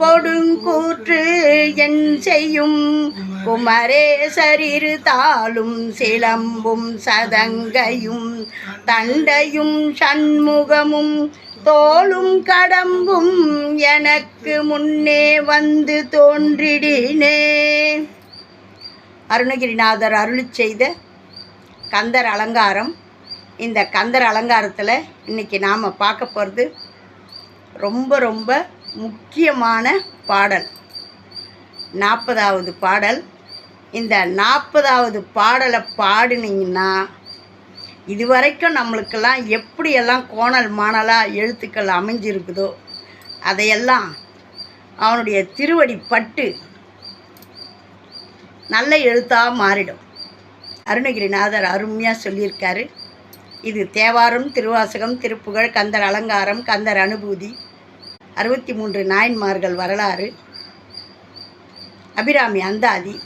கொடுங்கூற்று என் செய்யும். குமரேசரிரு தாளும் சிலம்பும் சதங்கையும். தண்டையும் சண்முகமும் தோளும் கடம்பும் எனக்கு முன்னே வந்து தோன்றிடினே. அருணகிரிநாதர் அருளி செய்த கந்தர் அலங்காரம். இந்த கந்தர் அலங்காரத்தில் இன்றைக்கி நாம் பார்க்க போகிறது ரொம்ப ரொம்ப முக்கியமான பாடல். நாற்பதாவது பாடல். இந்த நாற்பதாவது பாடலை பாடினீங்கன்னா இதுவரைக்கும் நம்மளுக்கெல்லாம் எப்படியெல்லாம் கோணல் மாணலாக எழுத்துக்கள் அமைஞ்சிருக்குதோ அதையெல்லாம் அவனுடைய திருவடி பட்டு நல்ல எழுத்தாக மாறிடும். அருணகிரிநாதர் அருமையாக சொல்லியிருக்காரு. இது தேவாரம் திருவாசகம் திருப்புகழ் கந்தர் அலங்காரம் கந்தர் அனுபூதி அறுபத்தி மூன்று நாயன்மார்கள் வரலாறு. அபிராமி அந்தாதி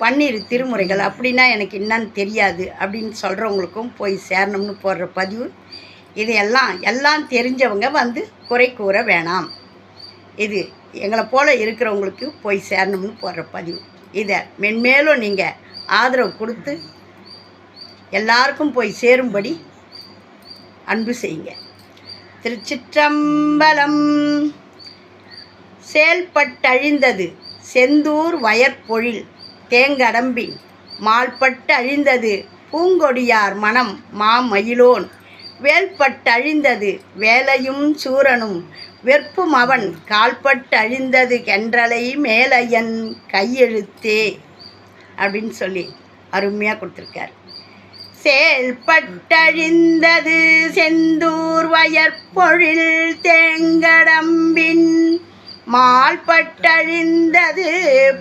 பன்னீர் திருமுறைகள் அப்படின்னா எனக்கு என்னன்னு தெரியாது அப்படின்னு சொல்கிறவங்களுக்கும் போய் சேரணும்னு போடுற பதிவு. இதையெல்லாம் எல்லாம் தெரிஞ்சவங்க வந்து குறை கூற வேணாம். இது எங்களை போல் இருக்கிறவங்களுக்கு போய் சேரணும்னு போடுற பதிவு. இதை மென்மேலும் நீங்கள் ஆதரவு கொடுத்து எல்லாருக்கும் போய் சேரும்படி அன்பு செய்யுங்க. திருச்சிற்றம்பலம். செயல்பட்டழிந்தது செந்தூர் வயற்பொழில் தேங்கடம்பின் மால்பட்டழிந்தது பூங்கொடியார் மனம் மாமயிலோன். வேல்பட்டழிந்தது வேலையும் சூரனும். வெற்பும் அவன் கால்பட்டழிந்தது கென்றலை மேலையன் கையெழுத்தே அப்படின்னு சொல்லி அருமையாக கொடுத்துருக்கார். செயல்பட்டழிந்தது செந்தூர் வயற்பொழில் தேங்கடம்பின். மால்பட்டழிந்தது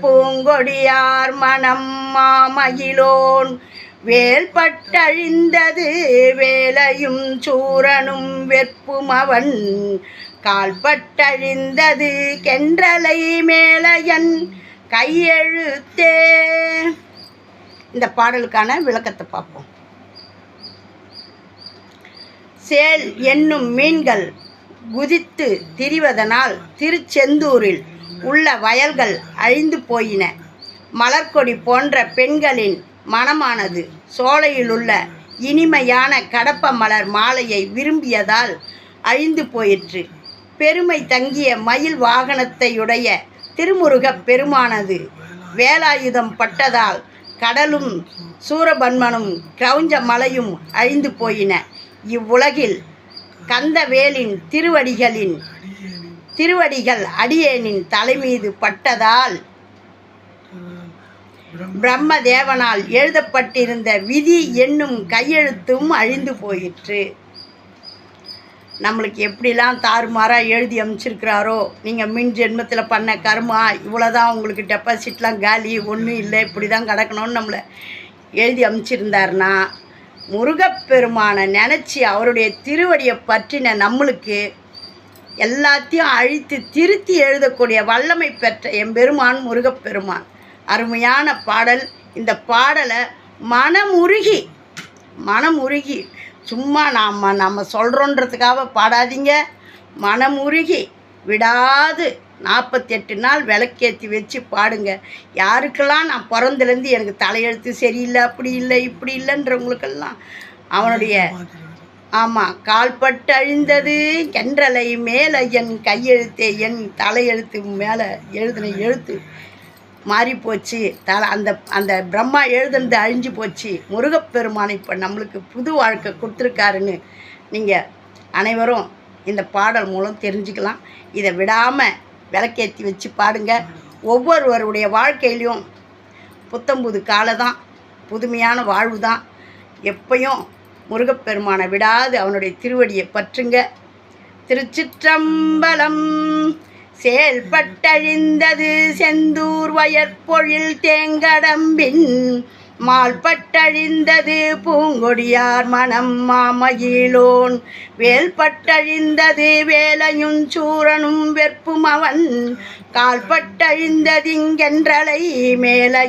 பூங்கொடியார் மனம் மாமயிலோன் வேல்பட்டழிந்தது வேலையும் சூரனும் வெற்பும் அவன் கால்பட்டழிந்தது கென்றலை மேலையன். கையெழுத்தே. இந்த பாடலுக்கான விளக்கத்தை பார்ப்போம். சேல் என்னும் மீன்கள் குதித்து திரிவதனால் திருச்செந்தூரில் உள்ள வயல்கள் அழிந்து போயின. மலர்கொடி போன்ற பெண்களின் மனமானது சோலையிலுள்ள இனிமையான கடப்ப மலர் மாலையை விரும்பியதால் அழிந்து போயிற்று. பெருமை தங்கிய மயில் வாகனத்தையுடைய திருமுருகப் பெருமானது வேலாயுதம் பட்டதால் கடலும் சூரபன்மனும் கிரௌஞ்ச மலையும் அழிந்து போயின. இவ்வுலகில் கந்தவேலின் திருவடிகளின் திருவடிகள் அடியேனின் தலைமீது பட்டதால் பிரம்மதேவனால் எழுதப்பட்டிருந்த விதி என்னும் கையெழுத்தும் அழிந்து போயிற்று. நம்மளுக்கு எப்படிலாம் தாறுமாறாக எழுதி அமைச்சிருக்கிறாரோ நீங்கள் மின் ஜென்மத்தில் பண்ண கர்மா இவ்வளோதான் உங்களுக்கு டெபாசிட்லாம் காலி ஒன்றும் இல்லை இப்படி தான் கிடக்கணும்னு நம்மளை எழுதி அமைச்சிருந்தாருன்னா முருகப்பெருமானை நினச்சி அவருடைய திருவடியை பற்றின நம்மளுக்கு எல்லாத்தையும் அழித்து திருத்தி எழுதக்கூடிய வல்லமை பெற்ற எம்பெருமான் முருகப்பெருமான். அருமையான பாடல். இந்த பாடலை மனமுருகி மனமுருகி சும்மா நாம் நம்ம சொல்கிறோன்றதுக்காக பாடாதீங்க. மனமுருகி விடாது. நாற்பத்தெட்டு நாள் விளக்கேற்றி வச்சு பாடுங்க. யாருக்கெல்லாம் நான் பிறந்துலேருந்து எனக்கு தலையெழுத்து சரியில்லை அப்படி இல்லை இப்படி இல்லைன்றவங்களுக்கெல்லாம் அவனுடைய ஆமாம் கால்பட்டு அழிந்தது கென்றலை மேலே என் கையெழுத்தே என் தலையெழுத்து மேலே எழுதின எழுத்து மாறி போச்சு. தலை அந்த அந்த பிரம்மா எழுதுனது அழிஞ்சு போச்சு. முருகப்பெருமான் இப்போ நம்மளுக்கு புது வாழ்க்கை கொடுத்துருக்காருன்னு நீங்கள் அனைவரும் இந்த பாடல் மூலம் தெரிஞ்சுக்கலாம். இதை விடாமல் விளக்கேற்றி வச்சு பாருங்க. ஒவ்வொருவருடைய வாழ்க்கையிலையும் புத்தம்புது காலை தான் புதுமையான வாழ்வு தான் எப்பையும் முருகப்பெருமானை விடாது அவனுடைய திருவடியை பற்றுங்க. திருச்சிற்றம்பலம் செயல்பட்டழிந்தது செந்தூர் வயற்பொழில் தேங்கடம்பின் மால்பட்டழிந்தது பூங்கொடியார் மனம் மாமயிலோன். வேல்பட்டழிந்தது வேலையும் சூரனும் வெற்பும் அவன் கால்பட்டழிந்ததிங்கென்றலை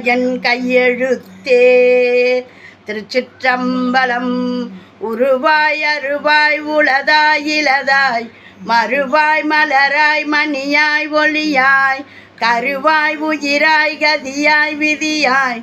என் கையெழுத்தே. திருச்சிற்றம்பலம் உருவாய் அருவாய் உளதாய் இலதாய் மறுவாய் மலராய் மணியாய் ஒளியாய். கருவாய் உயிராய் கதியாய் விதியாய்.